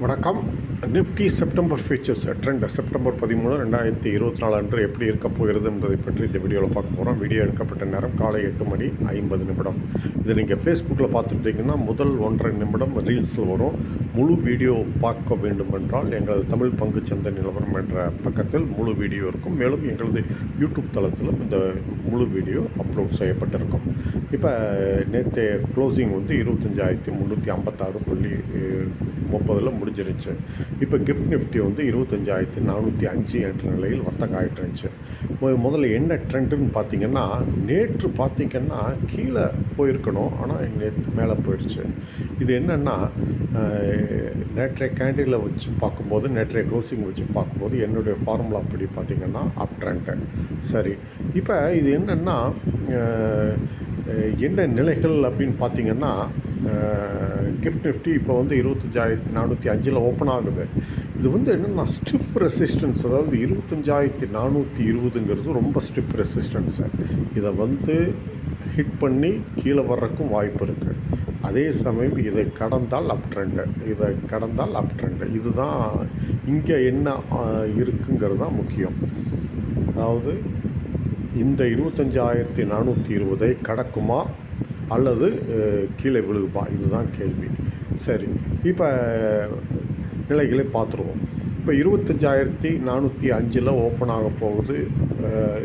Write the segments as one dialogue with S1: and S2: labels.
S1: வணக்கம். Nifty September futures trend September பதிமூணு ரெண்டாயிரத்தி இருபத்தி நாலு அன்று எப்படி இருக்க போகிறது என்பதை பற்றி இந்த வீடியோவில் பார்க்க போகிறோம் வீடியோ எடுக்கப்பட்ட நேரம் காலை எட்டு மணி ஐம்பது நிமிடம். இது நீங்கள் ஃபேஸ்புக்கில் பார்த்துட்டீங்கன்னா முதல் ஒன்றரை நிமிடம் ரீல்ஸில் வரும். முழு வீடியோ பார்க்க வேண்டும் என்றால் எங்களது தமிழ் பங்கு சந்தை நிலவரம் என்ற பக்கத்தில் முழு வீடியோ இருக்கும். மேலும் எங்களது யூடியூப் தளத்திலும் இந்த முழு வீடியோ அப்லோட் செய்யப்பட்டிருக்கும். இப்போ நேற்று க்ளோசிங் வந்து இருபத்தஞ்சாயிரத்தி முந்நூற்றி ஐம்பத்தாறு புள்ளி முப்பதில் முடிஞ்சிருச்சு. இப்போ கிஃப்ட் நிஃப்டி வந்து இருபத்தஞ்சாயிரத்தி நானூற்றி அஞ்சு என்ற நிலையில் வர்த்தகம் ஆகிட்டு இருந்துச்சு முதல்ல என்ன ட்ரெண்டுன்னு பார்த்தீங்கன்னா நேற்று பார்த்திங்கன்னா கீழே போயிருக்கணும் ஆனால் நேற்று மேலே போயிடுச்சு. இது என்னென்னா நேற்றைய கேண்டிலில் வச்சு பார்க்கும்போது நேற்றைய க்ளோசிங் வச்சு பார்க்கும்போது என்னுடைய ஃபார்முலா படி பார்த்திங்கன்னா அப் ட்ரெண்டு சரி இப்போ இது என்னென்னா என்ன நிலைகள் அப்படின்னு பார்த்தீங்கன்னா கிஃப்ட் நிஃப்டி இப்போ வந்து இருபத்தஞ்சாயிரத்தி நானூற்றி அஞ்சில் ஓப்பன் ஆகுது. இது வந்து என்னென்னா ஸ்டிஃப் ரெசிஸ்டன்ஸ் அதாவது இருபத்தஞ்சாயிரத்தி நானூற்றி இருபதுங்கிறது ரொம்ப ஸ்டிஃப் ரெசிஸ்டன்ஸு இதை வந்து ஹிட் பண்ணி கீழே வர்றதுக்கும் வாய்ப்பு இருக்குது அதே சமயம் இதை கடந்தால் அப் ட்ரெண்டு இதை கடந்தால் அப் ட்ரெண்டு இதுதான் இங்கே என்ன இருக்குங்கிறது தான் முக்கியம். அதாவது இந்த இருபத்தஞ்சாயிரத்தி நானூற்றி இருபதை கடக்குமா? அல்லது கீழே விழுகுமா இதுதான் கேள்வி. சரி. இப்போ நிலைகளை பார்த்துருவோம். இப்போ இருபத்தஞ்சாயிரத்தி நானூற்றி அஞ்சில் ஓப்பன் ஆக போகுது.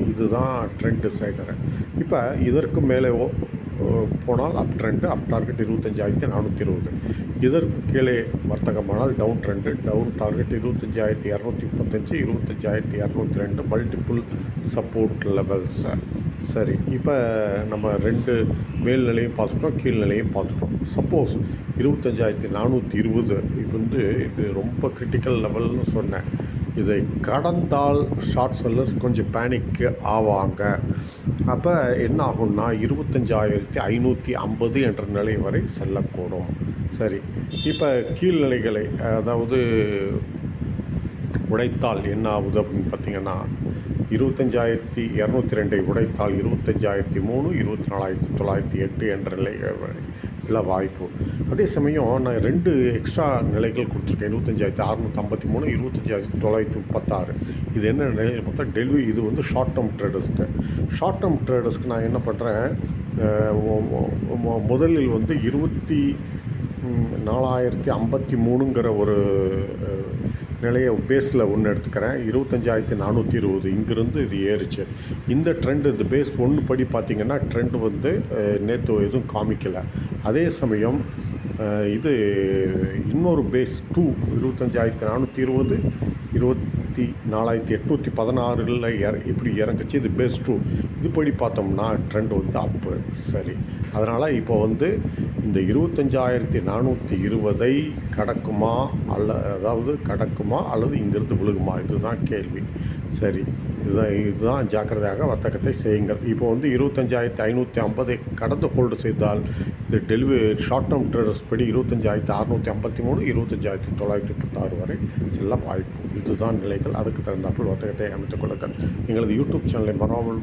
S1: இதுதான் ட்ரெண்டு டிசைடரு இப்போ இதற்கு மேலே ஓ- போனால் அப் ட்ரெண்டு அப் டார்கெட் இருபத்தஞ்சாயிரத்தி நானூற்றி இருபது இதற்கு கீழே வர்த்தகமானால் டவுன் ட்ரெண்டு டவுன் டார்கெட் இருபத்தஞ்சாயிரத்தி இரநூத்தி முப்பத்தஞ்சு இருபத்தஞ்சாயிரத்தி இரநூத்தி ரெண்டு மல்டிப்புள் சப்போர்ட் லெவல்ஸ் சரி இப்போ நம்ம ரெண்டு மேல்நிலையும் பார்த்துட்டோம் கீழ்நிலையும் பார்த்துட்டோம். சப்போஸ் இருபத்தஞ்சாயிரத்தி நானூற்றி இருபது இது வந்து இது ரொம்ப கிரிட்டிக்கல் லெவல்னு சொன்னேன். இதை கடந்தால் ஷார்ட் செல்லர்ஸ் கொஞ்சம் பேனிக்கு ஆவாங்க. அப்போ என்ன ஆகும்னா இருபத்தஞ்சாயிரத்தி ஐநூற்றி ஐம்பது என்ற நிலை வரை செல்லக்கூடும். சரி இப்போ கீழ்நிலைகளை அதாவது உடைத்தால் என்ன ஆகுது அப்படின்னு பார்த்தீங்கன்னா இருபத்தஞ்சாயிரத்தி இரநூத்தி ரெண்டை உடைத்தால் இருபத்தஞ்சாயிரத்தி மூணு இருபத்தி நாலாயிரத்தி தொள்ளாயிரத்தி எட்டு என்ற நிலை விழ வாய்ப்பு. அதே சமயம் நான் ரெண்டு எக்ஸ்ட்ரா நிலைகள் கொடுத்துருக்கேன். இருபத்தஞ்சாயிரத்தி அறுநூற்றி ஐம்பத்தி மூணு இருபத்தஞ்சாயிரத்தி தொள்ளாயிரத்தி முப்பத்தாறு. இது என்ன நிலையில் பார்த்தா டெல்வி இது வந்து ஷார்ட் டேர்ம் ட்ரேடர்ஸ்க்கு ஷார்ட் டேர்ம் ட்ரேடர்ஸ்க்கு நான் என்ன பண்ணுறேன் முதலில் வந்து இருபத்தி நாலாயிரத்தி ஐம்பத்தி மூணுங்கிற ஒரு நிலைய பேஸில் ஒன்று எடுத்துக்கிறேன். இருபத்தஞ்சாயிரத்தி நானூற்றி இருபது இங்கிருந்து இது ஏறுச்சு. இந்த ட்ரெண்டு இந்த பேஸ் ஒன்று படி பார்த்திங்கன்னா ட்ரெண்ட் வந்து நேற்று எதுவும் காமிக்கலை. அதே சமயம் இது இன்னொரு பேஸ் டூ இருபத்தஞ்சாயிரத்தி நானூற்றி இருபது இருபத்தி நாலாயிரத்தி எட்நூற்றி பதினாறில் இற இப்படி இறங்குச்சு. இது பேஸ் டூ இதுபடி பார்த்தோம்னா ட்ரெண்ட் வந்து அப்பு சரி. அதனால் இப்போ வந்து இந்த இருபத்தஞ்சாயிரத்தி நானூற்றி இருபதை கடக்குமா? அல்ல அதாவது கடக்குமா? அல்லது இங்கிருந்து விழுகுமா? இதுதான் கேள்வி. சரி. இதுதான் இதுதான் ஜாக்கிரதையாக வர்த்தகத்தை செய்யுங்கள். இப்போ வந்து இருபத்தஞ்சாயிரத்தி ஐநூற்றி ஐம்பதை கடந்து ஹோல்டு செய்தால் இது டெலிவரி ஷார்ட் டேர்ம் ட்ரேடர்ஸ் படி இருபத்தஞ்சாயிரத்தி அறநூற்றி ஐம்பத்தி மூணு இருபத்தஞ்சாயிரத்தி தொள்ளாயிரத்தி முப்பத்தாறு வரை செல்ல வாய்ப்பு இதுதான் நிலைகள். அதுக்கு தகுந்தாப்பில் வர்த்தகத்தை அமைத்துக் கொள்ளுங்கள். எங்களது யூடியூப் சேனலை மறாமல்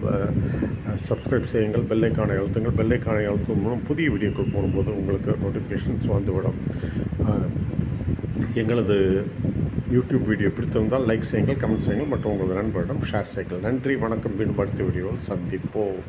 S1: சப்ஸ்கிரைப் செய்யுங்கள். பெல்லைக்கான அழுத்துங்கள். பெல்லைக்கான எழுத்து மூலம் புதிய வீடியோக்கள் போடும்போது உங்களுக்கு நோட்டிஃபிகேஷன்ஸ் வந்துவிடும். எங்களது யூடியூப் வீடியோ பிடித்திருந்தால் லைக் செய்யுங்கள் கமெண்ட் செய்யுங்கள். மற்றும் உங்களது நண்பரிடம் ஷேர் செய்யுங்கள். நன்றி வணக்கம். மீண்டும் அடுத்த வீடியோவில் சந்திப்போம்.